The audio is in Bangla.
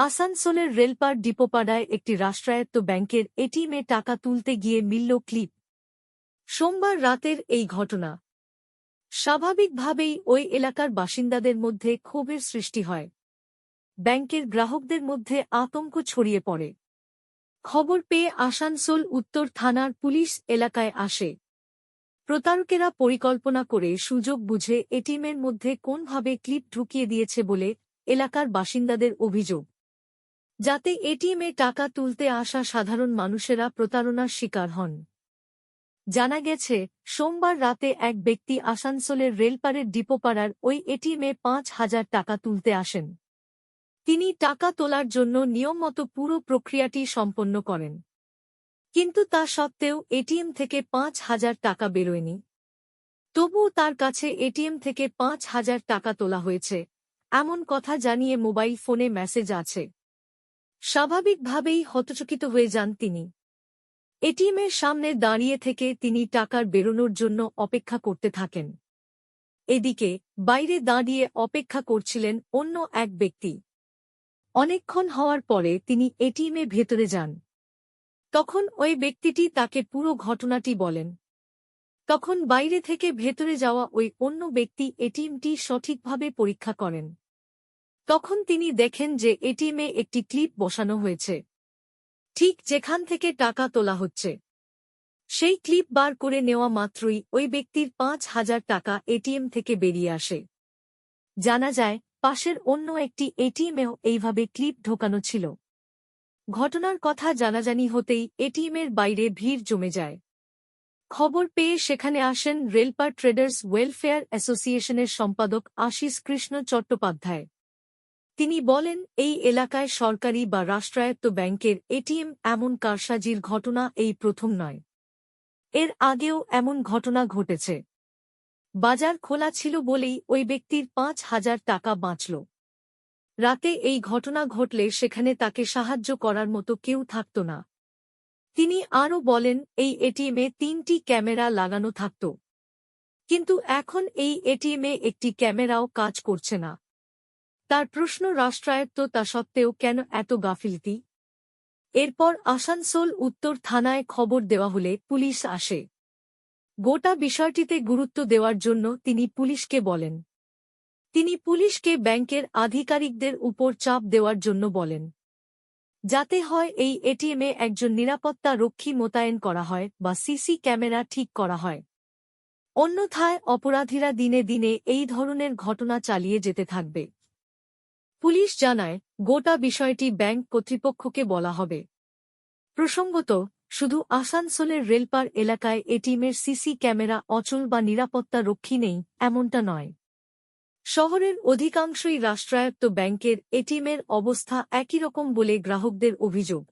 আসানসোলের রেলপার ডিপোপাড়ায় একটি রাষ্ট্রায়ত্ত ব্যাংকের এটিএমে টাকা তুলতে গিয়ে মিলল ক্লিপ। সোমবার রাতের এই ঘটনা। স্বাভাবিকভাবেই ওই এলাকার বাসিন্দাদের মধ্যে ক্ষোভের সৃষ্টি হয়। ব্যাংকের গ্রাহকদের মধ্যে আতঙ্ক ছড়িয়ে পড়ে। খবর পেয়ে আসানসোল উত্তর থানার পুলিশ এলাকায় আসে। প্রতারকেরা পরিকল্পনা করে সুযোগ বুঝে এটিএমের মধ্যে কোনভাবে ক্লিপ ঢুকিয়ে দিয়েছে বলে এলাকার বাসিন্দাদের অভিযোগ। যাতে এটিএমে টাকা তুলতে আসা সাধারণ মানুষেরা প্রতারণার শিকার হন। জানা গেছে, সোমবার রাতে এক ব্যক্তি আসানসোলের রেলপারের ডিপোপাড়ার ওই এটিএমে পাঁচ হাজার টাকা তুলতে আসেন। তিনি টাকা তোলার জন্য নিয়মমতো পুরো প্রক্রিয়াটি সম্পন্ন করেন। কিন্তু তা সত্ত্বেও এটিএম থেকে পাঁচ হাজার টাকা বেরোয়নি। তবুও তার কাছে এটিএম থেকে পাঁচ হাজার টাকা তোলা হয়েছে, এমন কথা জানিয়ে মোবাইল ফোনে মেসেজ আছে। স্বাভাবিকভাবেই হতচকিত হয়ে যান তিনি। এটিএমের সামনে দাঁড়িয়ে থেকে তিনি টাকার বেরোনোর জন্য অপেক্ষা করতে থাকেন। এদিকে, বাইরে দাঁড়িয়ে অপেক্ষা করছিলেন অন্য এক ব্যক্তি। অনেকক্ষণ হওয়ার পরে তিনি এটিএমে ভেতরে যান। তখন ওই ব্যক্তিটি তাকে পুরো ঘটনাটি বলেন। তখন বাইরে থেকে ভেতরে যাওয়া ওই অন্য ব্যক্তি এটিএমটি সঠিকভাবে পরীক্ষা করেন। তখন তিনি দেখেন যে এটিএমে একটি ক্লিপ বসানো হয়েছে। ঠিক যেখান থেকে টাকা তোলা হচ্ছে। সেই ক্লিপ বার করে নেওয়া মাত্রই ওই ব্যক্তির পাঁচ হাজার টাকা এটিএম থেকে বেরিয়ে আসে। জানা যায়, পাশের অন্য একটি এটিএমেও এইভাবে ক্লিপ ঢোকানো ছিল। ঘটনার কথা জানাজানি হতেই এটিএমের বাইরে ভিড় জমে যায়। খবর পেয়ে সেখানে আসেন রেলপার ট্রেডার্স ওয়েলফেয়ার অ্যাসোসিয়েশনের সম্পাদক আশিস কৃষ্ণ চট্টোপাধ্যায়। তিনি বলেন, এই এলাকায় সরকারি বা রাষ্ট্রায়ত্ত ব্যাংকের এটিএম এমন কারসাজির ঘটনা এই প্রথম নয়। এর আগেও এমন ঘটনা ঘটেছে। বাজার খোলা ছিল বলেই ওই ব্যক্তির পাঁচ হাজার টাকা বাঁচল। রাতে এই ঘটনা ঘটলে সেখানে তাকে সাহায্য করার মতো কেউ থাকত না। তিনি আরও বলেন, এই এটিএমে তিনটি ক্যামেরা লাগানো থাকত। কিন্তু এখন এই এটিএমে একটি ক্যামেরাও কাজ করছে না। তার প্রশ্ন রাষ্ট্রায়ত্ত তা সত্ত্বেও কেন এত গাফিলতি? এরপর আসানসোল উত্তর থানায় খবর দেওয়া হলে পুলিশ আসে। গোটা বিষয়টিতে গুরুত্ব দেওয়ার জন্য তিনি পুলিশকে বলেন। তিনি পুলিশকে ব্যাংকের আধিকারিকদের উপর চাপ দেওয়ার জন্য বলেন। যাতে হয় এই এটিএমে একজন নিরাপত্তা রক্ষী মোতায়েন করা হয় বা সিসি ক্যামেরা ঠিক করা হয়। অন্যথায় অপরাধীরা দিনে দিনে এই ধরনের ঘটনা চালিয়ে যেতে থাকবে। পুলিশ জানায়, গোটা বিষয়টি ব্যাংক কর্তৃপক্ষকে বলা হবে। প্রসঙ্গত, শুধু আসানসোলের রেলপার এলাকায় এটিএমের সিসি ক্যামেরা অচল বা নিরাপত্তা রক্ষী নেই, এমনটা নয়। শহরের অধিকাংশই রাষ্ট্রায়ত্ত ব্যাংকের এটিএমের অবস্থা একই রকম বলে গ্রাহকদের অভিযোগ।